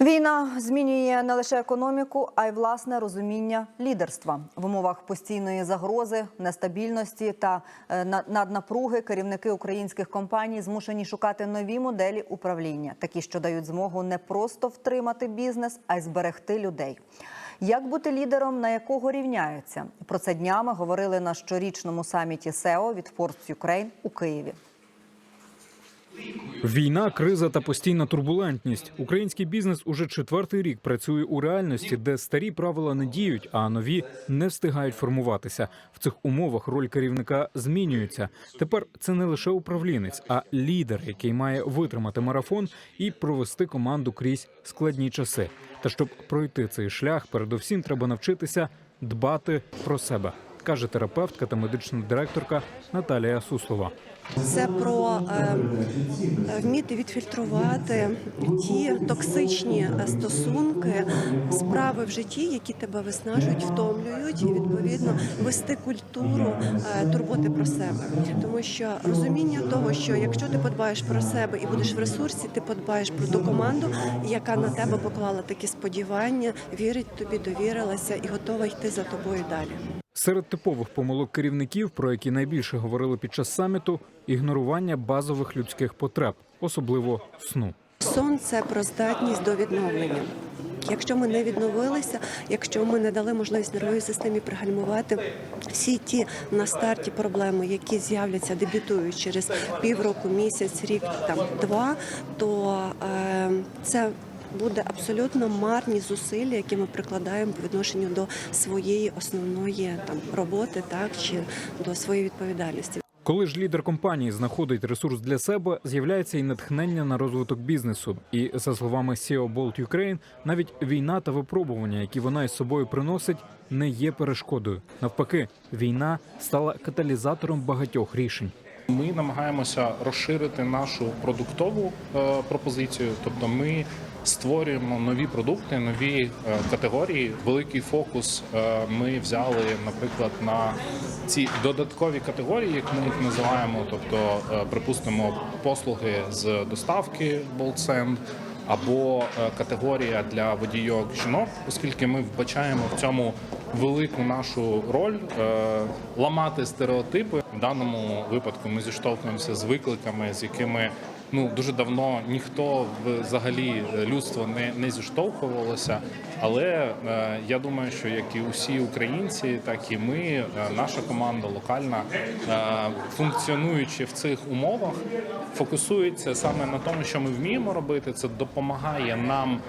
Війна змінює не лише економіку, а й власне розуміння лідерства в умовах постійної загрози, нестабільності та е, наднапруги. Керівники українських компаній змушені шукати нові моделі управління, такі, що дають змогу не просто втримати бізнес, а й зберегти людей. Як бути лідером, на якого рівняються? Про це днями говорили на щорічному саміті СЕО від Forbes Ukraine у Києві. Війна, криза та постійна турбулентність. Український бізнес уже четвертий рік працює у реальності, де старі правила не діють, а нові не встигають формуватися. В цих умовах роль керівника змінюється. Тепер це не лише управлінець, а лідер, який має витримати марафон і провести команду крізь складні часи. Та щоб пройти цей шлях, передусім треба навчитися дбати про себе, каже терапевтка та медична директорка Наталія Суслова. Це про е, вміти відфільтрувати ті токсичні е, стосунки, справи в житті, які тебе виснажують, втомлюють, і відповідно вести культуру е, турботи про себе. Тому що розуміння того, що якщо ти подбаєш про себе і будеш в ресурсі, ти подбаєш про ту команду, яка на тебе поклала такі сподівання, вірить тобі, довірилася і готова йти за тобою далі. Серед типових помилок керівників, про які найбільше говорили під час саміту, ігнорування базових людських потреб, особливо сну. Сон це про здатність до відновлення. Якщо ми не відновилися, якщо ми не дали можливість нервовій системі пригальмувати всі ті на старті проблеми, які з'являться, дебютують через півроку, місяць, рік, там два, то е, це буде абсолютно марні зусилля, які ми прикладаємо по відношенню до своєї основної там роботи, так чи до своєї відповідальності. Коли ж лідер компанії знаходить ресурс для себе, з'являється і натхнення на розвиток бізнесу. І за словами CEO Bolt Ukraine, навіть війна та випробування, які вона із собою приносить, не є перешкодою. Навпаки, війна стала каталізатором багатьох рішень. Ми намагаємося розширити нашу продуктову е, пропозицію, тобто ми створюємо нові продукти, нові е, категорії. Великий фокус е, ми взяли, наприклад, на ці додаткові категорії, як ми їх називаємо, тобто, припустимо, послуги з доставки BoltSend, або е, категорія для водійок жінок, оскільки ми вбачаємо в цьому велику нашу роль е, ламати стереотипи. В даному випадку ми зіштовхуємося з викликами, з якими ну дуже давно ніхто взагалі е, людство не, не зіштовхувалося. Але е, я думаю, що як і усі українці, так і ми, е, наша команда локальна, е, функціонуючи в цих умовах, фокусується саме на тому, що ми вміємо робити. Це допомагає нам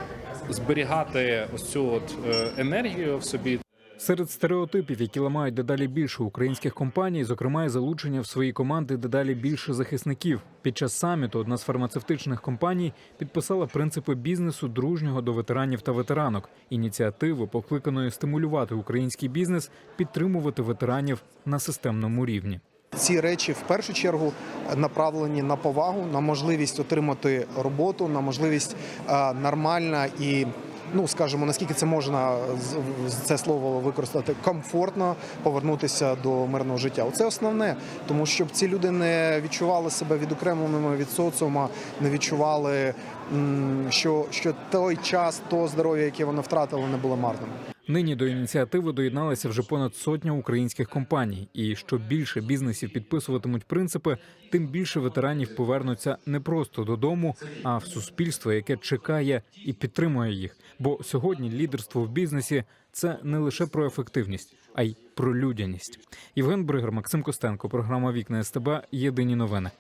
зберігати ось цю от е, енергію в собі. Серед стереотипів, які ламають дедалі більше українських компаній, зокрема і залучення в свої команди дедалі більше захисників. Під час саміту одна з фармацевтичних компаній підписала принципи бізнесу дружнього до ветеранів та ветеранок, ініціативи, покликаної стимулювати український бізнес, підтримувати ветеранів на системному рівні. Ці речі в першу чергу направлені на повагу, на можливість отримати роботу, на можливість е, нормально і. Ну, скажімо, наскільки це можна це слово використати комфортно повернутися до мирного життя. Оце основне, тому щоб ці люди не відчували себе відокремленими від соціума, не відчували, що, що той час, то здоров'я, яке вони втратили, не було марним. Нині до ініціативи доєдналися вже понад сотня українських компаній. І що більше бізнесів підписуватимуть принципи, тим більше ветеранів повернуться не просто додому, а в суспільство, яке чекає і підтримує їх. Бо сьогодні лідерство в бізнесі це не лише про ефективність, а й про людяність. Євген Бригер, Максим Костенко, програма Вікна СТБ. Єдині новини.